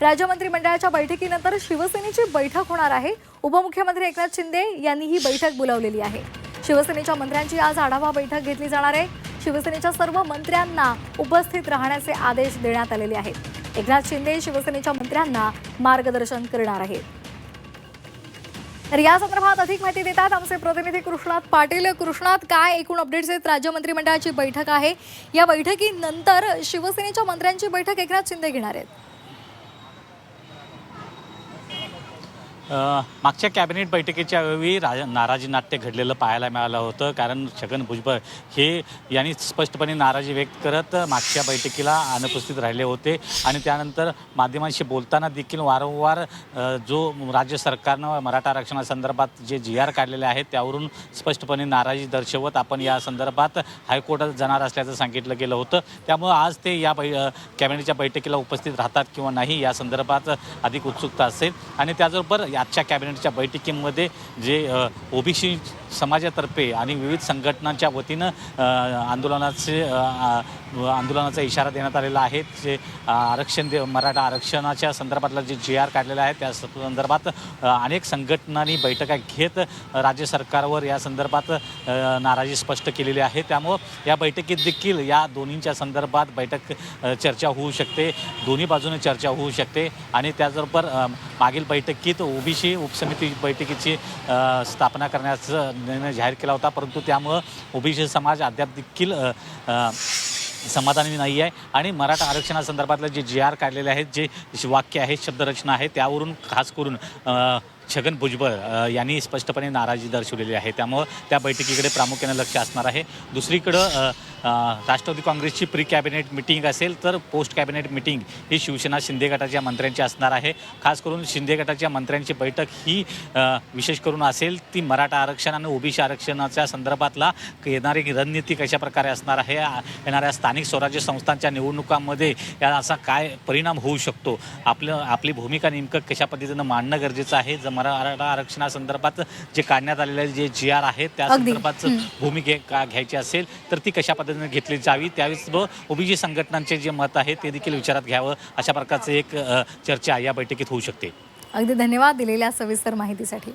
राज्य मंत्रिमंडळाच्या बैठकीनंतर शिवसेनेची बैठक होणार आहे. उपमुख्यमंत्री एकनाथ शिंदे यांनी ही बैठक बोलावलेली आहे. शिवसेनेच्या मंत्र्यांची आज आढावा बैठक घेतली जाणार आहे. शिवसेनेच्या सर्व मंत्र्यांना उपस्थित राहण्याचे आदेश देण्यात आलेले आहेत. एकनाथ शिंदे शिवसेनेच्या मंत्र्यांना मार्गदर्शन करणार आहेत. तर या संदर्भात अधिक माहिती देतात आमचे प्रतिनिधी कृष्णात पाटील. कृष्णात काय एकूण अपडेट्स आहेत? राज्य मंत्रिमंडळाची बैठक आहे. या बैठकीनंतर शिवसेनेच्या मंत्र्यांची बैठक एकनाथ शिंदे घेणार आहेत. मागच्या कॅबिनेट बैठकीच्या वेळी राज नाराजी नाट्य घडलेलं पाहायला मिळालं होतं. कारण छगन भुजबळ हे यांनी स्पष्टपणे नाराजी व्यक्त करत मागच्या बैठकीला अनुपस्थित राहिले होते. आणि त्यानंतर माध्यमांशी बोलताना देखील वारंवार जो राज्य सरकारनं मराठा आरक्षणासंदर्भात जे जी आर काढलेले आहेत त्यावरून स्पष्टपणे नाराजी दर्शवत आपण या संदर्भात हायकोर्टात जाणार असल्याचं सांगितलं गेलं होतं. त्यामुळं आज ते या बै कॅबिनेटच्या बैठकीला उपस्थित राहतात किंवा नाही या संदर्भात अधिक उत्सुकता असेल. आणि त्याचबरोबर आजच्या कॅबिनेटच्या बैठकीमध्ये जे ओबीसी समाजातर्फे आणि विविध संघटनांच्या वतीनं आंदोलनाचे आंदोलनाचा इशारा देण्यात आलेला आहे. जे आरक्षण दे मराठा आरक्षणाच्या संदर्भातला जे जी आर काढलेला आहे त्या संदर्भात अनेक संघटनांनी बैठका घेत राज्य सरकारवर या संदर्भात नाराजी स्पष्ट केलेली आहे. त्यामुळं या बैठकीत देखील या दोन्हींच्या संदर्भात बैठक चर्चा होऊ शकते. दोन्ही बाजूने चर्चा होऊ शकते. आणि त्याचबरोबर मागील बैठकीत ओबीसी उपसमिती बैठकीची स्थापना करण्याचा निर्णय जाहीर केला होता. परंतु त्यामुळं ओबीसी समाज अद्याप देखील समाधानी नाही आहे आणि मराठा आरक्षणासंदर्भातलं जे जी आर काढलेले आहेत जे वाक्य आहेत शब्दरचना आहे त्यावरून खास करून छगन भुजबळ यांनी स्पष्टपणे नाराजी दर्शवलेली आहे. त्यामुळं त्या बैठकीकडे प्रामुख्याने लक्ष असणार आहे. दुसरीकडं राष्ट्रवादी काँग्रेसची प्री कॅबिनेट मिटिंग असेल तर पोस्ट कॅबिनेट मिटिंग ही शिवसेना शिंदे गटाच्या मंत्र्यांची असणार आहे. खास करून शिंदे गटाच्या मंत्र्यांची बैठक ही विशेष करून असेल ती मराठा आरक्षण आणि ओबीसी आरक्षणाच्या संदर्भातला येणारी रणनीती कशाप्रकारे असणार आहे येणाऱ्या स्थानिक स्वराज्य संस्थांच्या निवडणुकांमध्ये या असा काय परिणाम होऊ शकतो? आपलं आपली भूमिका नेमकं कशा पद्धतीनं मांडणं गरजेचं आहे? जर मराठा आरक्षणासंदर्भात जे काढण्यात आलेले जे जी आर आहे त्या. संदर्भात भूमिका घ्यायची असेल तर ती कशा पद्धतीने घेतली जावी? त्यावेळेस ओबीसी संघटनांचे जे मत आहे ते देखील विचारात घ्यावं. अशा प्रकारचं एक चर्चा या बैठकीत होऊ शकते. अगदी धन्यवाद दिलेल्या सविस्तर माहितीसाठी.